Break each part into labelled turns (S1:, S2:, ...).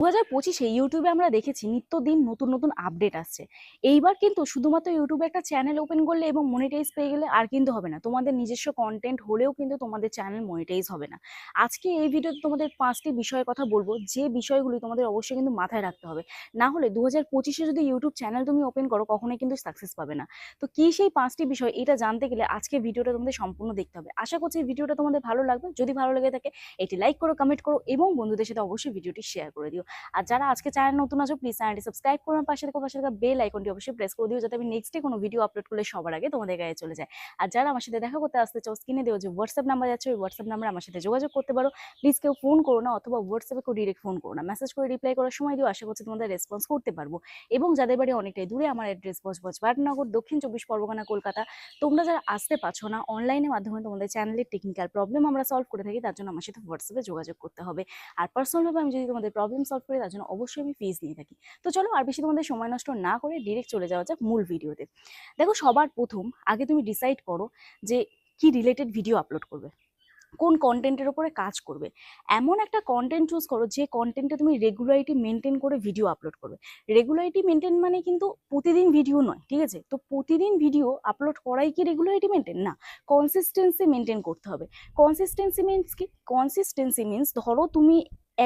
S1: দু হাজার পঁচিশে ইউটিউবে আমরা দেখেছি নিত্যদিন নতুন নতুন আপডেট আসছে। এইবার কিন্তু শুধুমাত্র ইউটিউবে একটা চ্যানেল ওপেন করলে এবং মনিটাইজ পেয়ে গেলে আর কিন্তু হবে না। তোমাদের নিজস্ব কন্টেন্ট হলেও কিন্তু তোমাদের চ্যানেল মনিটাইজ হবে না। আজকে এই ভিডিওতে তোমাদের পাঁচটি বিষয়ের কথা বলব। যে বিষয়গুলি তোমাদের অবশ্যই কিন্তু মাথায় রাখতে হবে। না হলে দু হাজার পঁচিশে যদি ইউটিউব চ্যানেল তুমি ওপেন করো, কখনোই কিন্তু সাকসেস পাবে না। তো কি সেই পাঁচটি বিষয়, এটা জানতে গেলে আজকে ভিডিওটা তোমাদের সম্পূর্ণ দেখতে হবে। আশা করছি ভিডিওটা তোমাদের ভালো লাগবে। যদি ভালো লেগে থাকে এটি লাইক করো কমেন্ট করো এবং বন্ধুদের সাথে অবশ্যই ভিডিওটি শেয়ার করে দিও। আর যারা আজকে চ্যানেল নতুন আছো প্লিজ চ্যানেলটি সাবস্ক্রাইব করো পাশে থেকে পাশে থাকা বেল আইকনটি অবশ্যই প্রেস করে দিও যাতে আমি নেক্সট নেক্সটে কোনো ভিডিও আপলোড করলে সবার আগে তোমাদের গায়ে চলে যায়। আর যারা আমার সাথে দেখা করতে আসতে চাও স্ক্রিনে দেওয়া যে হোয়াটসঅ্যাপ নাম্বার যাচ্ছে, ওই হোয়াটসঅ্যাপ নাম্বার আমার সাথে যোগাযোগ করতে পারো। প্লিজ কেউ ফোন করো না অথবা হোয়াটসঅ্যাপে কেউ ডিরেক্ট ফোন করো না। মেসেজ করে রিপ্লাই করার সময় দিও, আশা করছি তোমাদের রেসপন্স করতে পারব। এবং যাদের বাড়ি অনেকটাই দূরে, আমার অ্যাড্রেস বজবজ বাটনগর দক্ষিণ চব্বিশ পরগনা, কলকাতা, তোমরা যারা আসতে পারছ না অনলাইনের মাধ্যমে তোমাদের চ্যানেলের টেকনিক্যাল প্রবলেম আমরা সলভ করে থাকি, তার জন্য আমার সাথে হোয়াটসঅ্যাপে যোগাযোগ করতে হবে। আর পার্সোনালভাবে আমি যদি তোমাদের প্রবলেম সলভ করি, তার জন্য অবশ্যই আমি ফিজ নিয়ে থাকি। তো চলো আর বেশি তোমাদের সময় নষ্ট না করে ডিরেক্ট চলে যাওয়া যাক মূল ভিডিওতে দেখো সবার প্রথম আগে তুমি ডিসাইড করো যে কি রিলেটেড ভিডিও আপলোড করবে, কোন কন্টেন্টের ওপরে কাজ করবে। এমন একটা কন্টেন্ট চুজ করো যে কন্টেন্টে তুমি রেগুলারিটি মেনটেন করে ভিডিও আপলোড করবে। রেগুলারিটি মেনটেন মানে কিন্তু প্রতিদিন ভিডিও নয়, ঠিক আছে? তো প্রতিদিন ভিডিও আপলোড করাই কি রেগুলারিটি মেনটেন না কনসিস্টেন্সি মেনটেন করতে হবে। কনসিস্টেন্সি মিনস কি? কনসিস্টেন্সি মিনস ধরো তুমি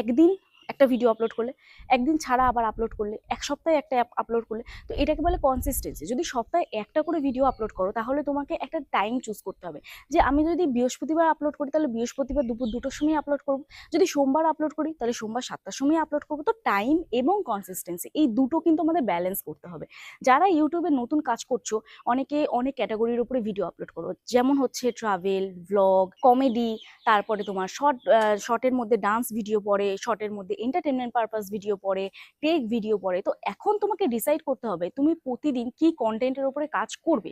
S1: একদিন একটা ভিডিও আপলোড করলে, একদিন ছাড়া আবার আপলোড করলে, এক সপ্তাহে একটা অ্যাপ আপলোড করলে, তো এটাকে বলে কনসিস্টেন্সি যদি সপ্তাহে একটা করে ভিডিও আপলোড করো, তাহলে তোমাকে একটা টাইম চুজ করতে হবে। যে আমি যদি বৃহস্পতিবার আপলোড করি, তাহলে বৃহস্পতিবার দুপুর দুটোর সময় আপলোড করব। যদি সোমবার আপলোড করি, তাহলে সোমবার সাতটার সময় আপলোড করব। তো টাইম এবং কনসিস্টেন্সি এই দুটো কিন্তু আমাদের ব্যালেন্স করতে হবে। যারা ইউটিউবে নতুন কাজ করছ, অনেকে অনেক ক্যাটাগরির উপরে ভিডিও আপলোড করো। যেমন হচ্ছে ট্রাভেল ভ্লগ কমেডি তারপরে তোমার শর্ট শর্টের মধ্যে ডান্স ভিডিও পড়ে শর্টের মধ্যে এন্টারটেনমেন্ট পারপাস ভিডিও পড়ে টেক ভিডিও পড়ে, তো এখন তোমাকে ডিসাইড করতে হবে তুমি প্রতিদিন কি কন্টেন্টের উপরে কাজ করবে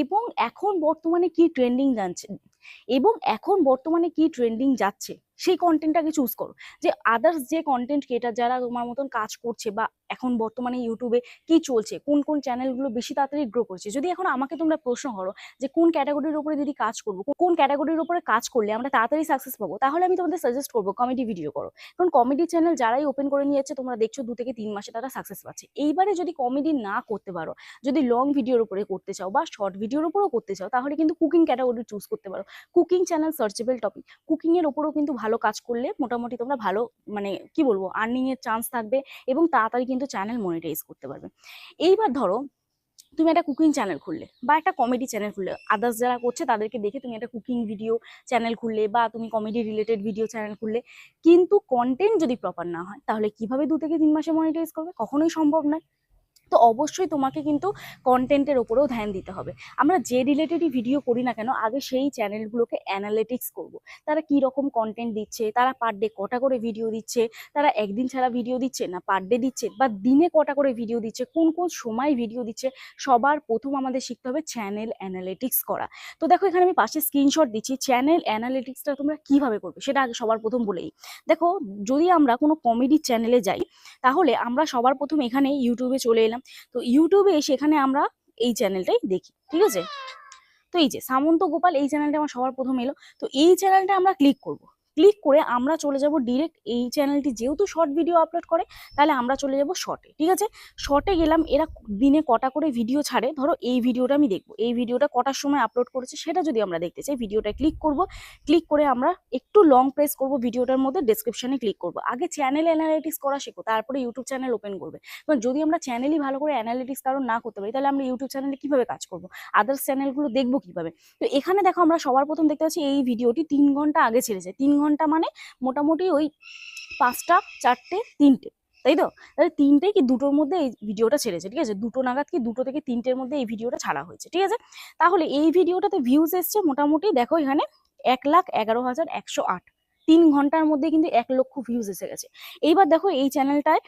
S1: এবং এখন বর্তমানে কি ট্রেন্ডিং জানছে এবং এখন বর্তমানে কি ট্রেন্ডিং যাচ্ছে, সেই কন্টেন্টটাকে চুজ করো। যে আদার্স যে কন্টেন্ট ক্রিয়েটার যারা তোমার মতন কাজ করছে বা এখন বর্তমানে ইউটিউবে কি চলছে? কোন কোন চ্যানেলগুলো বেশি তাড়াতাড়ি গ্রো করছে? যদি এখন আমাকে তোমরা প্রশ্ন করো যে কোন ক্যাটাগরির উপরে যদি কাজ করব কোন ক্যাটাগরির উপরে কাজ করলে আমরা তাড়াতাড়ি সাকসেস পাবো? তাহলে আমি তোমাদের সাজেস্ট করব কমেডি ভিডিও করো। কারণ কমেডি চ্যানেল যারাই ওপেন করে নিয়েছে, তোমরা দেখছ দু থেকে তিন মাসে তারা সাকসেস পাচ্ছে। এইবারে যদি কমেডি না করতে পারো, যদি লং ভিডিওর উপরে করতে চাও বা শর্ট ভিডিওর উপরেও করতে চাও, তাহলে কিন্তু কুকিং ক্যাটাগরি চুজ করতে পারো। কুকিং চ্যানেল সার্চেবল টপিক কুকিংয়ের এর উপরেও কিন্তু ভালো কাজ করলে মোটামুটি তোমরা ভালো মানে কি বলব আর্নিংয়ের চান্স থাকবে এবং তাড়াতাড়ি কিন্তু চ্যানেল মনিটাইজ করতে পারবে। এইবার ধরো, তুমি একটা কুকিং চ্যানেল খুললে বা একটা কমেডি চ্যানেল খুললে আদার্স যারা করছে তাদেরকে দেখে তুমি একটা কুকিং ভিডিও চ্যানেল খুললে বা তুমি কমেডি রিলেটেড ভিডিও চ্যানেল খুললে। কিন্তু কন্টেন্ট যদি প্রপার না হয়, তাহলে কীভাবে দু থেকে তিন মাসে মনিটাইজ করবে? কখনোই সম্ভব নয়। তো অবশ্যই তোমাকে কিন্তু কন্টেন্টের ওপরেও ধ্যান দিতে হবে। আমরা যে রিলেটেডই ভিডিও করি না কেন, আগে সেই চ্যানেলগুলোকে অ্যানালিটিক্স করব। তারা কি রকম কন্টেন্ট দিচ্ছে, তারা পার ডে কটা করে ভিডিও দিচ্ছে, তারা একদিন ছাড়া ভিডিও দিচ্ছে না পার ডে দিচ্ছে, বা দিনে কটা করে ভিডিও দিচ্ছে, কোন কোন সময় ভিডিও দিচ্ছে, সবার প্রথম আমাদের শিখতে হবে চ্যানেল অ্যানালিটিক্স করা। তো দেখো এখানে আমি পাশে স্ক্রিনশট দিচ্ছি চ্যানেল অ্যানালিটিক্সটা তোমরা কীভাবে করবে সেটা আগে সবার প্রথম বলেই দেখো যদি আমরা কোনো কমেডি চ্যানেলে যাই, তাহলে আমরা সবার প্রথম এখানে ইউটিউবে চলে এলাম। তো ইউটিউবে সেখানে আমরা এই চ্যানেলটাই দেখি, ঠিক আছে? তো এই যে সামন্ত গোপাল, এই চ্যানেলটা আমার সবার প্রথম এলো। তো এই চ্যানেলটা আমরা ক্লিক করব। ক্লিক করে আমরা চলে যাব ডিরেক্ট এই চ্যানেলটি যেহেতু শর্ট ভিডিও আপলোড করে, তাহলে আমরা চলে যাব শর্টে ঠিক আছে? শর্টে গেলাম, এরা দিনে কটা করে ভিডিও ছাড়ে, ধরো এই ভিডিওটা আমি দেখব, এই ভিডিওটা কটার সময় আপলোড করেছে সেটা যদি আমরা দেখতে চাই ভিডিওটা ক্লিক করব ক্লিক করে আমরা একটু লং প্রেস করব ভিডিওটার মধ্যে ডেসক্রিপশনে ক্লিক করব, আগে চ্যানেল অ্যানালিটিক্স করা শেখো, তারপরে ইউটিউব চ্যানেল ওপেন করবে কারণ যদি আমরা চ্যানেলই ভালো করে অ্যানালিটিক্স কারণ না করতে পারি, তাহলে আমরা ইউটিউব চ্যানেলে কীভাবে কাজ করব আদার্স চ্যানেলগুলো দেখব কীভাবে, তো এখানে দেখো আমরা সবার প্রথম দেখতে পাচ্ছি এই ভিডিওটি তিন ঘণ্টা আগে ছেড়েছে, তিন ঘণ্টা মানে মোটামুটি ওই পাঁচটা, চারটে, তিনটে, তাই তো? তাহলে তিনটে কি দুটোর মধ্যে এই ভিডিওটা ছেড়েছে, ঠিক আছে? দুটো নাগাদ কি দুটো থেকে তিনটের মধ্যে এই ভিডিওটা ছাড়া হয়েছে, ঠিক আছে? তাহলে এই ভিডিওটাতে ভিউজ এসছে মোটামুটি, দেখো এখানে এক লাখ এগারো হাজার একশো আট। তিন ঘণ্টার মধ্যে কিন্তু এক লক্ষ ভিউজ এসে গেছে। এইবার দেখো এই চ্যানেলটায়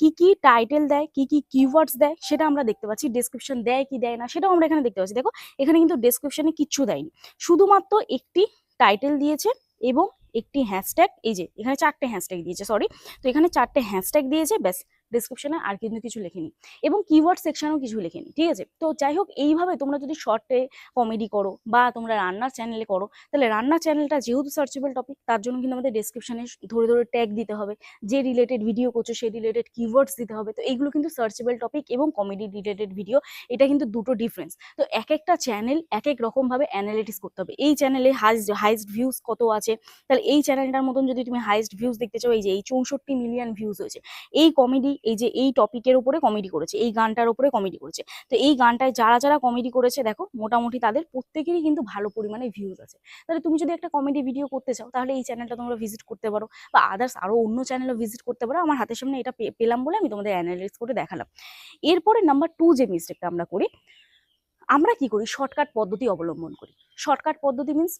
S1: কি কি টাইটেল দেয়, কি কি কিওয়ার্ডস দেয়, সেটা আমরা দেখতে পাচ্ছি। ডেসক্রিপশন দেয় কি দেয় না, সেটাও আমরা এখানে দেখতে পাচ্ছি। দেখো, এখানে কিন্তু ডেসক্রিপশনে কিচ্ছু দেয়নি। শুধুমাত্র একটি টাইটেল দিয়েছে এবং একটি হ্যাশট্যাগ এই যে এখানে চারটে হ্যাশট্যাগ দিয়েছে সরি তো এখানে চারটে হ্যাশট্যাগ দিয়েছে, ব্যাস। ডিসক্রিপশনে আর কিন্তু কিছু লেখিনি। এবং কিওয়ার্ড সেকশনেও কিছু লেখিনি, ঠিক আছে? তো যাই হোক, এইভাবে তোমরা যদি শর্টে কমেডি করো বা তোমরা রান্নার চ্যানেলে করো, তাহলে রান্নার চ্যানেলটা যেহেতু সার্চেবল টপিক তার জন্য কিন্তু আমাদের ডেসক্রিপশনে ধরে ধরে ট্যাগ দিতে হবে। যে রিলেটেড ভিডিও করছ সেই রিলেটেড কিওয়ার্ডস দিতে হবে। তো এইগুলো কিন্তু সার্চেবল টপিক এবং কমেডি রিলেটেড ভিডিও এটা কিন্তু দুটো ডিফারেন্স তো এক একটা চ্যানেল এক এক রকমভাবে অ্যানালিটিস করতে হবে। এই চ্যানেলে হাইস্ট হাইস্ট ভিউজ কত আছে? তাহলে এই চ্যানেলটার মতন যদি তুমি হাইস্ট ভিউজ দেখতে চাও, এই যে এই চৌষট্টি মিলিয়ন ভিউজ হয়েছে, এই কমেডি এই যে এই টপিকের উপরে কমেডি করেছে, এই গানটার উপরে কমেডি করেছে। তো এই গানটায় যারা যারা কমেডি করেছে, দেখো, মোটামুটি তাদের প্রত্যেকেরই কিন্তু ভালো পরিমাণে ভিউজ আছে। তাহলে তুমি যদি একটা কমেডি ভিডিও করতে চাও, তাহলে এই চ্যানেলটা তোমরা ভিজিট করতে পারো। বা আদার্স আরও অন্য চ্যানেলও ভিজিট করতে পারো। আমার হাতের সামনে এটা পেলাম বলে আমি তোমাদের অ্যানালিস করে দেখালাম। এরপরে নাম্বার টু যে মিস্টেকটা আমরা করি, আমরা কি করি? শর্টকাট পদ্ধতি অবলম্বন করি। শর্টকাট পদ্ধতি মিন্স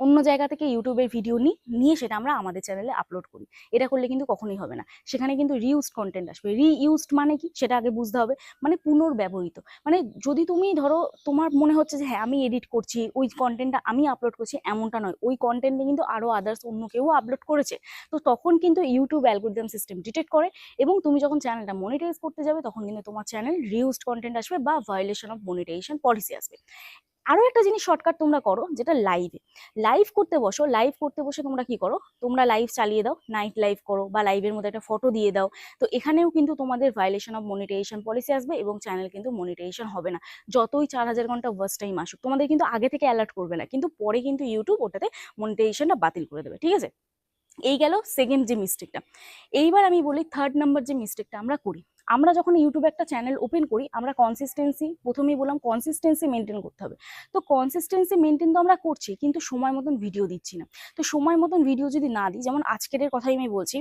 S1: অন্য জায়গা থেকে ইউটিউবের ভিডিও নিই নিয়ে সেটা আমরা আমাদের চ্যানেলে আপলোড করি। এটা করলে কিন্তু কখনোই হবে না। সেখানে কিন্তু রিউজড কন্টেন্ট আসবে। রিইউজড মানে কি? সেটা আগে বুঝতে হবে। মানে পুনর্ব্যবহৃত। মানে যদি তুমি ধরো, তোমার মনে হচ্ছে যে হ্যাঁ আমি এডিট করছি, ওই কন্টেন্টটা আমি আপলোড করছি, এমনটা নয়। ওই কন্টেন্টে কিন্তু আরও আদার্স অন্য কেউ আপলোড করেছে। তো তখন কিন্তু ইউটিউব অ্যালগোরিদম সিস্টেম ডিটেক্ট করে এবং তুমি যখন চ্যানেলটা মনিটাইজ করতে যাবে, তখন কিন্তু তোমার চ্যানেল রিউজড কন্টেন্ট আসবে বা ভায়োলেশন অফ মনিটাইজেশন পলিসি আসবে। আরও একটা জিনিস শর্টকাট তোমরা করো, যেটা লাইভে লাইভ করতে বসো লাইভ করতে বসে তোমরা কি করো? তোমরা লাইভ চালিয়ে দাও নাইট লাইভ করো বা লাইভের মধ্যে একটা ফটো দিয়ে দাও। তো এখানেও কিন্তু তোমাদের ভায়োলেশন অফ মনিটাইজেশন পলিসি আসবে এবং চ্যানেল কিন্তু মনিটাইজেশন হবে না। যতই চার হাজার ঘণ্টা ওয়াচ টাইম আসুক, তোমাদের কিন্তু আগে থেকে অ্যালার্ট করবে না। কিন্তু পরে কিন্তু ইউটিউব ওটাতে মনিটাইজেশনটা বাতিল করে দেবে, ঠিক আছে? এই গেল সেকেন্ড যে মিস্টেকটা এইবার আমি বলি থার্ড নাম্বার যে মিস্টেকটা আমরা করি। আমরা যখন ইউটিউবে একটা চ্যানেল ওপেন করি, আমরা কনসিস্টেন্সি প্রথমেই বললাম কনসিস্টেন্সি মেনটেন করতে হবে। তো কনসিস্টেন্সি মেনটেন তো আমরা করছি, কিন্তু সময় মতন ভিডিও দিচ্ছি না। তো সময় মতন ভিডিও যদি না দিই, যেমন আজকের কথাই আমি বলছি,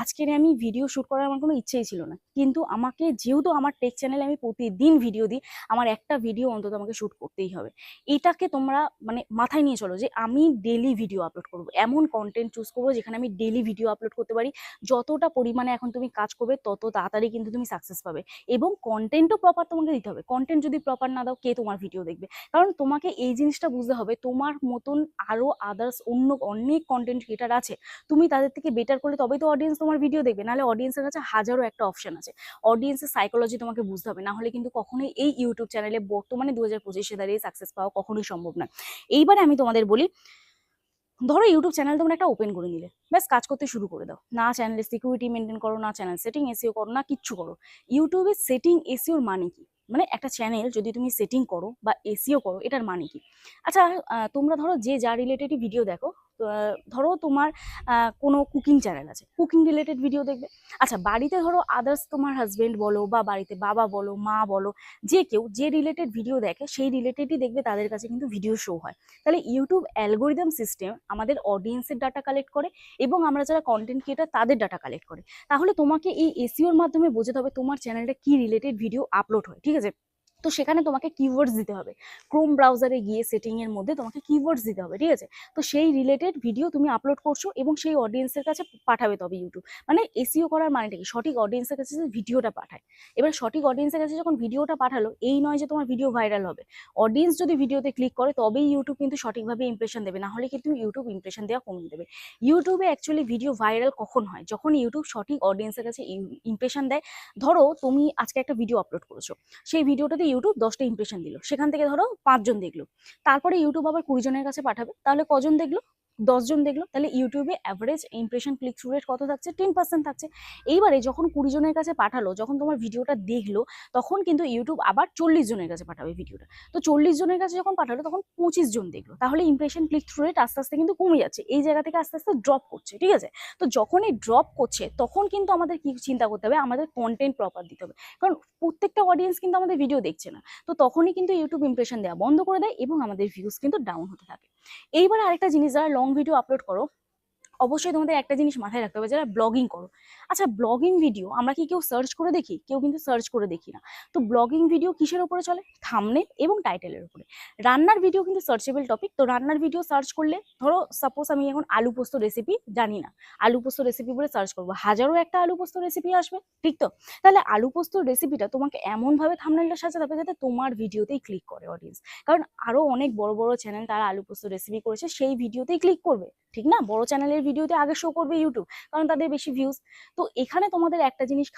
S1: আজকের আমি ভিডিও শ্যুট করার আমার কোনো ইচ্ছেই ছিল না। কিন্তু আমাকে যেহেতু আমার টেক চ্যানেলে আমি প্রতিদিন ভিডিও দিই, আমার একটা ভিডিও অন্তত আমাকে শ্যুট করতেই হবে। এটাকে তোমরা মানে মাথায় নিয়ে চলো যে আমি ডেলি ভিডিও আপলোড করব। এমন কন্টেন্ট চুজ করব যেখানে আমি ডেলি ভিডিও আপলোড করতে পারি। যতটা পরিমাণে এখন তুমি কাজ করবে, তত তাড়াতাড়ি কিন্তু তুমি সাকসেস পাবে। এবং কন্টেন্টও প্রপার তোমাকে দিতে হবে। কন্টেন্ট যদি প্রপার না দাও, কে তোমার ভিডিও দেখবে? কারণ তোমাকে এই জিনিসটা বুঝতে হবে, তোমার মতন আরও আদার্স অন্য অনেক কন্টেন্ট ক্রিয়েটার আছে, তুমি তাদের থেকে বেটার করলে তবেই তো অডিয়েন্স তোমার ভিডিও দেখবে। নাহলে অডিয়েন্সের কাছে হাজারো একটা অপশন আছে। অডিয়েন্সের সাইকোলজি তোমাকে বুঝতে হবে। না হলে কিন্তু কখনোই এই ইউটিউব চ্যানেলে বর্তমানে দু হাজার পঁচিশে দাঁড়িয়ে সাকসেস পাওয়া কখনোই সম্ভব না এইবারে আমি তোমাদের বলি ধরো ইউটিউব চ্যানেল তোমরা একটা ওপেন করে নিলে। ব্যাস কাজ করতে শুরু করে দাও। না চ্যানেলে সিকিউরিটি মেনটেন করো, না চ্যানেল সেটিং এসিও করো, না কিচ্ছু করো। ইউটিউবের সেটিং এসিওর মানে কি? মানে একটা চ্যানেল যদি তুমি সেটিং করো বা এসিও করো, এটার মানে কি? আচ্ছা তোমরা ধরো যে যা রিলেটেড ভিডিও দেখো ধরো তোমার কোনো কুকিং চ্যানেল আছে। কুকিং রিলেটেড ভিডিও দেখবে। আচ্ছা বাড়িতে ধরো আদার্স তোমার হাজব্যান্ড বলো বা বাড়িতে বাবা বলো, মা বলো, যে কেউ যে রিলেটেড ভিডিও দেখে, সেই রিলেটেডই দেখবে তাদের কাছে কিন্তু ভিডিও শো হয়। তাহলে ইউটিউব অ্যালগোরিদম সিস্টেম আমাদের অডিয়েন্সের ডাটা কালেক্ট করে এবং আমরা যারা কন্টেন্ট ক্রিয়েটার তাদের ডাটা কালেক্ট করে। তাহলে তোমাকে এই এসিওর মাধ্যমে বোঝাতে হবে তোমার চ্যানেলটা কি রিলেটেড ভিডিও আপলোড হয়, ঠিক আছে? তো সেখানে তোমাকে কিওয়ার্ডস দিতে হবে। ক্রোম ব্রাউজারে গিয়ে সেটিং এর মধ্যে তোমাকে কিওয়ার্ডস দিতে হবে, ঠিক আছে? তো সেই রিলেটেড ভিডিও তুমি আপলোড করছ এবং সেই অডিয়েন্সের কাছে পাঠাবে তবে ইউটিউব মানে এসিও করার মানেটা কি? সঠিক অডিয়েন্সের কাছে যে ভিডিওটা পাঠায়। এবার সঠিক অডিয়েন্সের কাছে যখন ভিডিওটা পাঠালো, এই নয় যে তোমার ভিডিও ভাইরাল হবে। অডিয়েন্স যদি ভিডিওতে ক্লিক করে, তবেই ইউটিউব কিন্তু সঠিকভাবে ইমপ্রেশন দেবে। না হলে কিন্তু ইউটিউব ইমপ্রেশন দেওয়া কমিয়ে দেবে। ইউটিউবে অ্যাকচুয়ালি ভিডিও ভাইরাল কখন হয়? যখন ইউটিউব সঠিক অডিয়েন্সের কাছে ইমপ্রেশন দেয়, ধরো তুমি আজকে একটা ভিডিও আপলোড করেছ। সেই ভিডিওটাতে ইউটিউব দশটা ইমপ্রেশন দিল। সেখান থেকে ধরো পাঁচজন দেখল। তারপরে ইউটিউব আবার কুড়ি জনের কাছে পাঠাবে। তাহলে কজন দেখল? দশজন দেখল তাহলে ইউটিউবে average impression click through rate কত থাকছে? টেন পার্সেন্ট থাকছে। এইবারে যখন কুড়ি জনের কাছে পাঠালো, যখন তোমার ভিডিওটা দেখল, তখন কিন্তু ইউটিউব আবার চল্লিশ জনের কাছে পাঠাবে ভিডিওটা। তো চল্লিশ জনের কাছে যখন পাঠালো, তখন পঁচিশ জন দেখল। তাহলে ইমপ্রেশন ক্লিক থ্রু রেট আস্তে আস্তে কিন্তু কমে যাচ্ছে। এই জায়গা থেকে আস্তে আস্তে ড্রপ করছে, ঠিক আছে? তো যখন এই ড্রপ করছে, তখন কিন্তু আমাদের কি চিন্তা করতে হবে? আমাদের কন্টেন্ট প্রপার দিতে হবে। কারণ প্রত্যেকটা অডিয়েন্স কিন্তু আমাদের ভিডিও দেখছে না। তো তখনই কিন্তু ইউটিউব ইমপ্রেশন দেওয়া বন্ধ করে দেয় এবং আমাদের ভিউজ কিন্তু ডাউন হতে থাকে। এইবার আরেকটা জিনিস যারা লং ভিডিও আপলোড করো অবশ্যই তোমাদের একটা জিনিস মাথায় রাখতে হবে, যারা ব্লগিং করো। আচ্ছা ব্লগিং ভিডিও আমরা কি কেউ সার্চ করে দেখি? কেউ কিন্তু সার্চ করে দেখি না। তো ব্লগিং ভিডিও কিসের উপরে চলে? থামনেল এবং টাইটেলের উপরে। রান্নার ভিডিও কিন্তু সার্চেবল টপিক তো রান্নার ভিডিও সার্চ করলে, ধরো সাপোজ আমি এখন আলু পোস্ত রেসিপি জানি না। আলু পোস্ত রেসিপি বলে সার্চ করব। হাজারো একটা আলু পোস্ত রেসিপি আসবে, ঠিক তো? তাহলে আলু পোস্ত রেসিপিটা তোমাকে এমনভাবে থামনেলটা সাজাতে হবে যাতে তোমার ভিডিওতেই ক্লিক করে অডিয়েন্স কারণ আরও অনেক বড় বড় চ্যানেল তারা আলু পোস্ত রেসিপি করেছে, সেই ভিডিওতেই ক্লিক করবে। ঠিক না? বড় চ্যানেলের ভিডিওতে আগে শো করবে ইউটিউব কারণ তাদের বেশি ভিউজ তো এখানে তোমাদের একটা জিনিস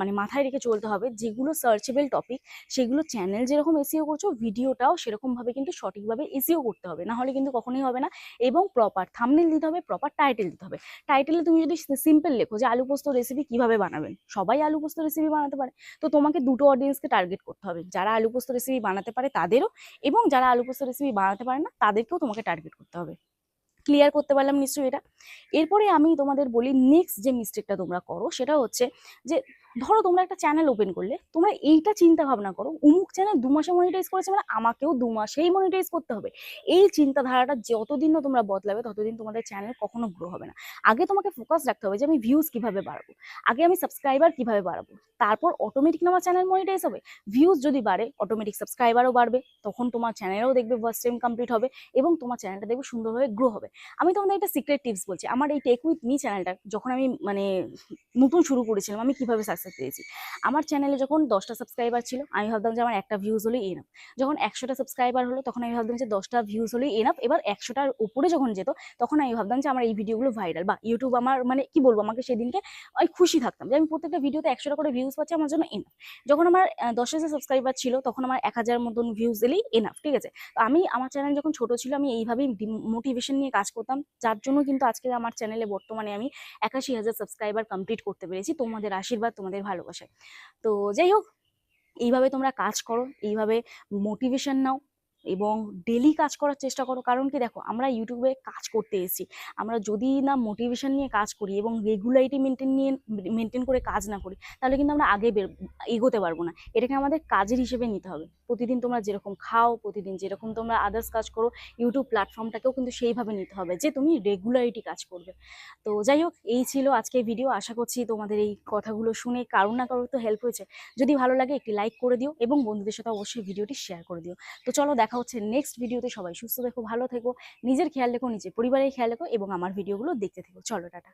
S1: মানে মাথায় রেখে চলতে হবে, যেগুলো সার্চেবল টপিক সেগুলো চ্যানেল যেরকম এসিও করছ ভিডিওটাও সেরকমভাবে কিন্তু সঠিকভাবে এসিও করতে হবে। না হলে কিন্তু কখনোই হবে না। এবং প্রপার থামনেল দিতে হবে প্রপার টাইটেল দিতে হবে। টাইটেলে তুমি যদি সিম্পল লেখো যে আলু পোস্ত রেসিপি কীভাবে বানাবেন, সবাই আলু পোস্ত রেসিপি বানাতে পারে। তো তোমাকে দুটো অডিয়েন্সকে টার্গেট করতে হবে। যারা আলু পোস্ত রেসিপি বানাতে পারে তাদেরও, এবং যারা আলু পোস্ত রেসিপি বানাতে পারে না, তাদেরকেও তোমাকে টার্গেট করতে হবে। ক্লিয়ার করতে পারলাম নিশ্চয়ই এটা। এরপরে আমি তোমাদের বলি নেক্সট যে মিস্টেকটা তোমরা করো, সেটা হচ্ছে যে ধরো তোমরা একটা চ্যানেল ওপেন করলে, তোমরা এইটা চিন্তা ভাবনা করো, উমুক চ্যানেল দু মাসে মনিটাইজ করেছে মানে আমাকেও দু মাসেই মনিটাইজ করতে হবে। এই চিন্তাধারাটা যতদিন না তোমরা বদলাবে, ততদিন তোমাদের চ্যানেল কখনো গ্রো হবে না। আগে তোমাকে ফোকাস রাখতে হবে যে আমি ভিউজ কীভাবে বাড়াবো, আগে আমি সাবস্ক্রাইবার কীভাবে বাড়াবো, তারপর অটোমেটিক আমার চ্যানেল মনিটাইজ হবে। ভিউজ যদি বাড়ে অটোমেটিক সাবস্ক্রাইবারও বাড়বে, তখন তোমার চ্যানেলও দেখবে ফার্স্ট টাইম কমপ্লিট হবে এবং তোমার চ্যানেলটা দেখবে সুন্দরভাবে গ্রো হবে। আমি তোমাদের একটা সিক্রেট টিপস বলছি, আমার এই টেক উইথ মি চ্যানেলটা যখন আমি মানে নতুন শুরু করেছিলাম, আমি কীভাবে সাকসেস পেয়েছি। আমার চ্যানেলে যখন দশটা সাবস্ক্রাইবার ছিল, আমি ভাবতাম যে আমার একটা ভিউজ হলেই এনাফ যখন একশোটা সাবস্ক্রাইবার হলো, তখন আমি ভাবতাম যে দশটা ভিউজ হলেই এনাফ এবার একশোটার উপরে যখন যেত, তখন আমি ভাবতাম যে আমার এই ভিডিওগুলো ভাইরাল বা ইউটিউব আমার মানে কি বলব, আমাকে সেদিনকে আমি খুশি থাকতাম যে আমি প্রত্যেকটা ভিডিওতে একশোটা করে ভিউজ পাচ্ছি, আমার জন্য এনাফ যখন আমার দশ হাজার সাবস্ক্রাইবার ছিল, তখন আমার এক হাজার মতন ভিউজ এলেই এনাফ ঠিক আছে? তো আমি, আমার চ্যানেল যখন ছোট ছিল, আমি এইভাবেই মোটিভেশন নিয়ে কাজ করতাম। যার জন্য কিন্তু আজকে আমার চ্যানেলে বর্তমানে আমি একাশি হাজার সাবস্ক্রাইবার কমপ্লিট করতে পেরেছি। তোমাদের আশীর্বাদ, তোমাদের ভালোবাসায়। তো যাই হোক এইভাবে তোমরা কাজ করো এইভাবে মোটিভেশন নাও। এবং ডেলি কাজ করার চেষ্টা করো। কারণ কি দেখো, আমরা ইউটিউবে কাজ করতে এসেছি। আমরা যদি না মোটিভেশন নিয়ে কাজ করি এবং রেগুলারিটি মেনটেন নিয়ে মেনটেন করে কাজ না করি, তাহলে কিন্তু আমরা আগে বের, এগোতে পারব না। এটাকে আমাদের কাজের হিসেবে নিতে হবে। প্রতিদিন তোমরা যেরকম খাও, প্রতিদিন যেরকম তোমরা আদার্স কাজ করো ইউটিউব প্ল্যাটফর্মটাকেও কিন্তু সেইভাবে নিতে হবে যে তুমি রেগুলারিটি কাজ করবে। তো যাই হোক, এই ছিল আজকের ভিডিও আশা করছি তোমাদের এই কথাগুলো শুনে কারোর না কারোর তো হেল্প হয়েছে। যদি ভালো লাগে একটি লাইক করে দিও এবং বন্ধুদের সাথে অবশ্যই ভিডিওটি শেয়ার করে দিও। তো চলো দেখা হচ্ছে নেক্সট ভিডিওতে সবাই সুস্থ থেকো, ভালো থেকো। নিজের খেয়াল রেখো, নিজের পরিবারের খেয়াল রেখো এবং আমার ভিডিওগুলো দেখতে থেকো। চলো, টাটা।